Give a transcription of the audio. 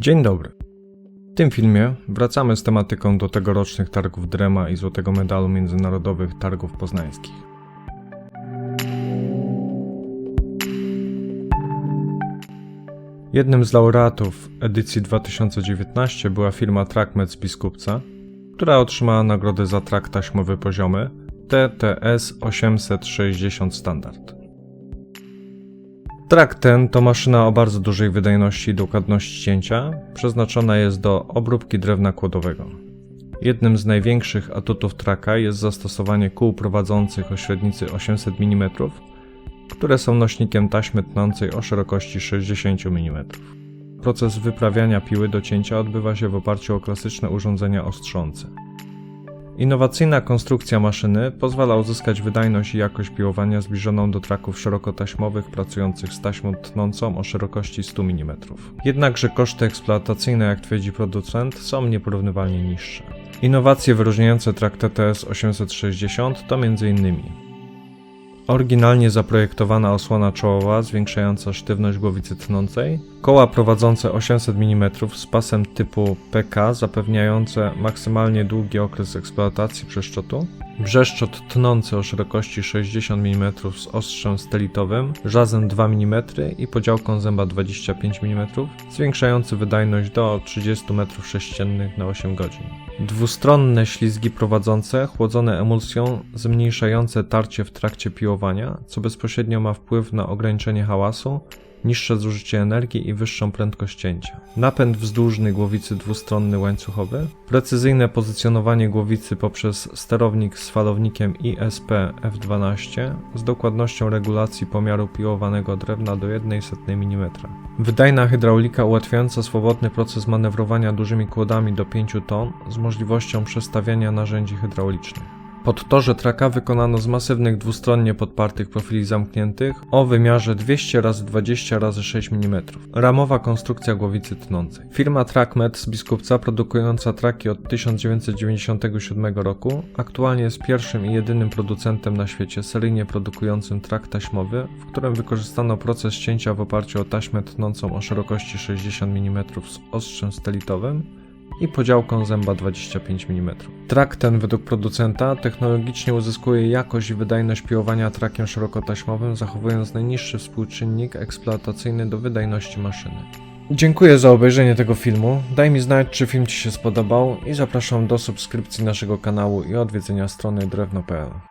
Dzień dobry. W tym filmie wracamy z tematyką do tegorocznych targów Drema i złotego medalu międzynarodowych targów poznańskich. Jednym z laureatów edycji 2019 była firma TrackMed z Biskupca, która otrzymała nagrodę za trak taśmowy poziomy TTS 860 Standard. Trak ten to maszyna o bardzo dużej wydajności i dokładności cięcia, przeznaczona jest do obróbki drewna kłodowego. Jednym z największych atutów traka jest zastosowanie kół prowadzących o średnicy 800 mm, które są nośnikiem taśmy tnącej o szerokości 60 mm. Proces wyprawiania piły do cięcia odbywa się w oparciu o klasyczne urządzenia ostrzące. Innowacyjna konstrukcja maszyny pozwala uzyskać wydajność i jakość piłowania zbliżoną do traków szerokotaśmowych pracujących z taśmą tnącą o szerokości 100 mm. Jednakże koszty eksploatacyjne, jak twierdzi producent, są nieporównywalnie niższe. Innowacje wyróżniające trak TTS 860 to m.in. Oryginalnie zaprojektowana osłona czołowa zwiększająca sztywność głowicy tnącej, koła prowadzące 800 mm z pasem typu PK zapewniające maksymalnie długi okres eksploatacji brzeszczotu, brzeszczot tnący o szerokości 60 mm z ostrzem stelitowym, żazem 2 mm i podziałką zęba 25 mm, zwiększający wydajność do 30 m3 na 8 godzin. Dwustronne ślizgi prowadzące, chłodzone emulsją, zmniejszające tarcie w trakcie piłowania, co bezpośrednio ma wpływ na ograniczenie hałasu, niższe zużycie energii i wyższą prędkość cięcia. Napęd wzdłużny głowicy dwustronny łańcuchowy, precyzyjne pozycjonowanie głowicy poprzez sterownik z falownikiem ISP F12 z dokładnością regulacji pomiaru piłowanego drewna do 1,1 mm. Wydajna hydraulika ułatwiająca swobodny proces manewrowania dużymi kłodami do 5 ton z możliwością przestawiania narzędzi hydraulicznych. Podtorze traka wykonano z masywnych dwustronnie podpartych profili zamkniętych o wymiarze 200 x 20 x 6 mm. Ramowa konstrukcja głowicy tnącej. Firma TrackMed z Biskupca produkująca traki od 1997 roku aktualnie jest pierwszym i jedynym producentem na świecie seryjnie produkującym trak taśmowy, w którym wykorzystano proces cięcia w oparciu o taśmę tnącą o szerokości 60 mm z ostrzem stelitowym i podziałką zęba 25 mm. Trak ten według producenta technologicznie uzyskuje jakość i wydajność piłowania trakiem szerokotaśmowym, zachowując najniższy współczynnik eksploatacyjny do wydajności maszyny. Dziękuję za obejrzenie tego filmu. Daj mi znać, czy film Ci się spodobał i zapraszam do subskrypcji naszego kanału i odwiedzenia strony drewno.pl.